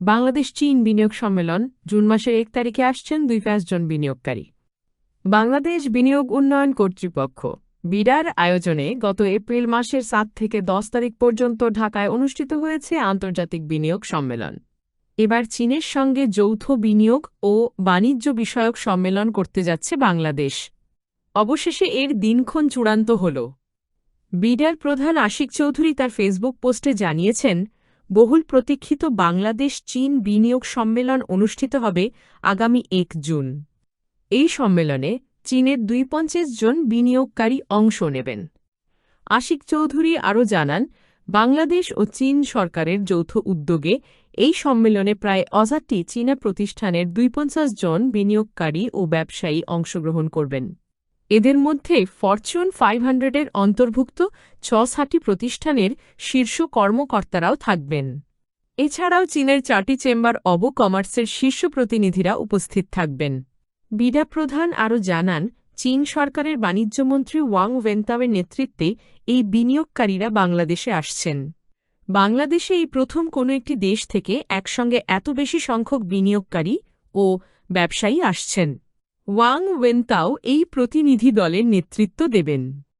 বাংলাদেশ চীন বিনিয়োগ সম্মেলন জুন মাসের এক তারিখে আসছেন দুই পাঁচজন বিনিয়োগকারী। বাংলাদেশ বিনিয়োগ উন্নয়ন কর্তৃপক্ষ, বিডার আয়োজনে গত এপ্রিল মাসের সাত থেকে দশ তারিখ পর্যন্ত ঢাকায় অনুষ্ঠিত হয়েছে আন্তর্জাতিক বিনিয়োগ সম্মেলন। এবার চীনের সঙ্গে যৌথ বিনিয়োগ ও বাণিজ্য বিষয়ক সম্মেলন করতে যাচ্ছে বাংলাদেশ। অবশেষে এর দিনক্ষণ চূড়ান্ত হল। বিডার প্রধান আশিক চৌধুরী তার ফেসবুক পোস্টে জানিয়েছেন বহুল প্রতীক্ষিত বাংলাদেশ চীন বিনিয়োগ সম্মেলন অনুষ্ঠিত হবে আগামী এক জুন। এই সম্মেলনে চীনের দুই পঞ্চাশ জন বিনিয়োগকারী অংশ নেবেন। আশিক চৌধুরী আরও জানান, বাংলাদেশ ও চীন সরকারের যৌথ উদ্যোগে এই সম্মেলনে প্রায় অজারটি চীনা প্রতিষ্ঠানের দুই জন বিনিয়োগকারী ও ব্যবসায়ী অংশগ্রহণ করবেন। এদের মধ্যে ফরচুন ফাইভ হান্ড্রেডের অন্তর্ভুক্ত ছ ষাটি প্রতিষ্ঠানের শীর্ষ কর্মকর্তারাও থাকবেন। এছাড়াও চীনের চারটি চেম্বার অব কমার্সের শীর্ষ প্রতিনিধিরা উপস্থিত থাকবেন। বিডা প্রধান আরও জানান, চীন সরকারের বাণিজ্যমন্ত্রী ওয়াং ওয়েন্তাওয়ের নেতৃত্বে এই বিনিয়োগকারীরা বাংলাদেশে আসছেন। বাংলাদেশে এই প্রথম কোনো একটি দেশ থেকে একসঙ্গে এত বেশি সংখ্যক বিনিয়োগকারী ও ব্যবসায়ী আসছেন। ওয়াং ওয়েন্তাও এই প্রতিনিধি দলের নেতৃত্ব দেবেন।